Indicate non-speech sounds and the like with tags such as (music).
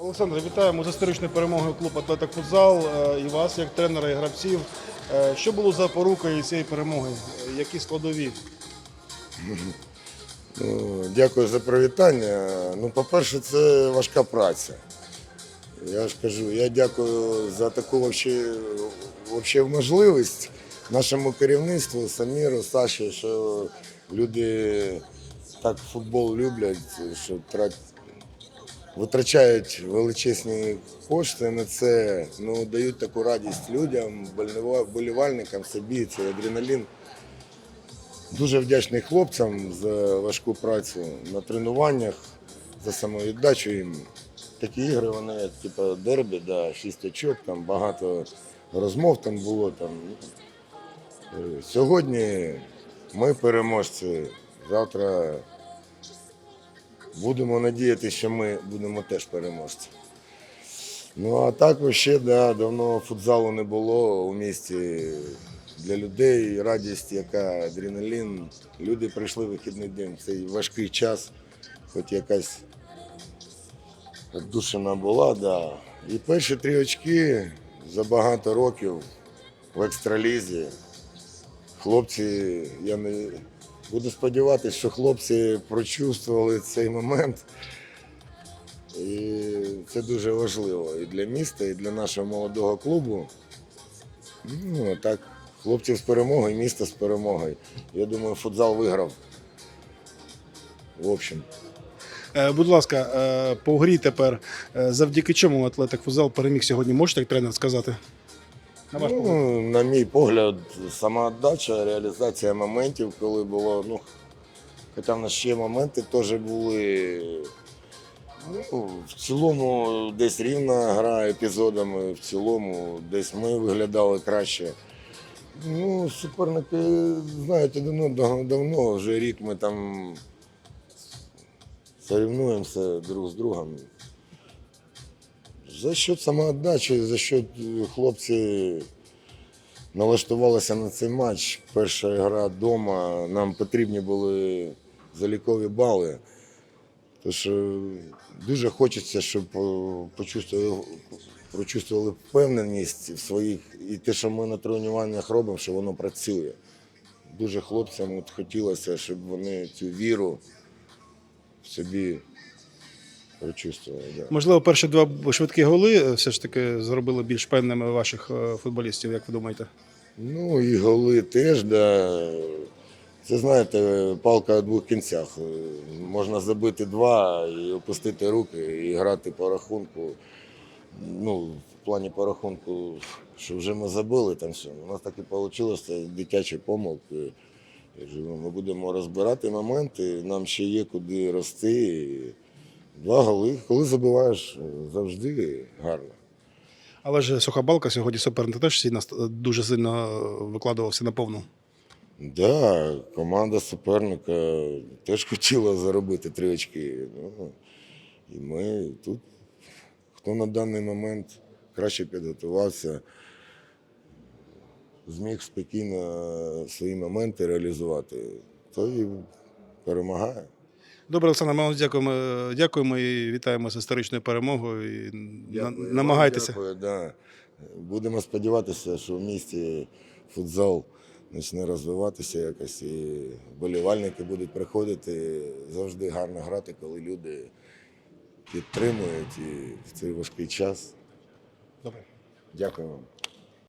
Олександр, вітаємо з історичною перемогою клуб Атлетик Футзал е, і вас, як тренера і гравців. Е, Що було за порукою цієї перемоги? Які складові? (laughs) Ну, дякую за привітання. Ну, по-перше, це важка праця. Я ж кажу, я дякую за таку вообще, вообще можливість нашому керівництву, Саміру, Саші, що люди так футбол люблять, що. Витрачають величезні кошти на це, ну, дають таку радість людям, болівальникам, собі, це адреналін. Дуже вдячний хлопцям за важку працю на тренуваннях, за самовіддачу їм. Такі ігри, вони як типу, дербі, да, шість очок, там багато розмов там було. Там. Е, Сьогодні ми переможці. Завтра будемо надіятися, що ми будемо теж переможці. Ну а так ще да, давно футзалу не було у місті для людей. Радість, яка адреналін. Люди прийшли в вихідний день. Цей важкий час, хоч якась душина була, да. І перші три очки за багато років в екстралізі. Хлопці, я не буду сподіватися, що хлопці прочувствували цей момент. І це дуже важливо і для міста, і для нашого молодого клубу. Ну, так, хлопців з перемогою, місто з перемогою. Я думаю, футзал виграв. В общем. Е, Будь ласка, е, по грі тепер, е, завдяки чому Атлетик Футзал переміг сьогодні, можете як тренер сказати? На ваш погляд. Ну, на мій погляд, самоотдача, реалізація моментів, коли було. Ну, хоча в нас ще моменти теж були. Ну, в цілому десь рівна гра епізодами, в цілому десь ми виглядали краще. Ну, суперники, знаєте, давно, дав- давно вже рік ми там соревнуємося друг з другом. За счет самоотдачі, за счет е, хлопці налаштувалися на цей матч. Перша гра вдома, нам потрібні були залікові бали. Тож е, дуже хочеться, щоб е, почувствували, впевненість в своїх і те, що ми на тренуваннях робимо, що воно працює. Дуже хлопцям от хотілося, щоб вони цю віру в собі прочувствували. Да. Можливо, перші два швидкі голи е, все ж таки зробили більш певними ваших е, футболістів, як ви думаєте? Ну і голи теж, да. Це знаєте, палка в двох кінцях. Е, Можна забити два і опустити руки і грати по рахунку. Ну, в плані по рахунку, що вже ми забили там все. У нас так і вийшло, це дитячі помилки. Ми будемо розбирати моменти, нам ще є куди рости. Два голи. Коли забиваєш, завжди гарно. Але ж суха балка сьогодні суперник теж сильно, дуже сильно е, викладувався на повну. Да, команда суперника теж хотіла заробити три очки. Ну, і ми тут, хто на даний момент краще підготувався, зміг спокійно свої моменти реалізувати, то і перемагає. Добре, Олександр, вам дякуємо, дякуємо і вітаємо з історичною перемогою. І Дякую, намагайтеся. Дякую, да. Будемо сподіватися, що в місті футзал почне розвиватися якось, і вболівальники будуть приходити завжди гарно грати, коли люди підтримують і в цей важкий час. Добре. Дякую вам.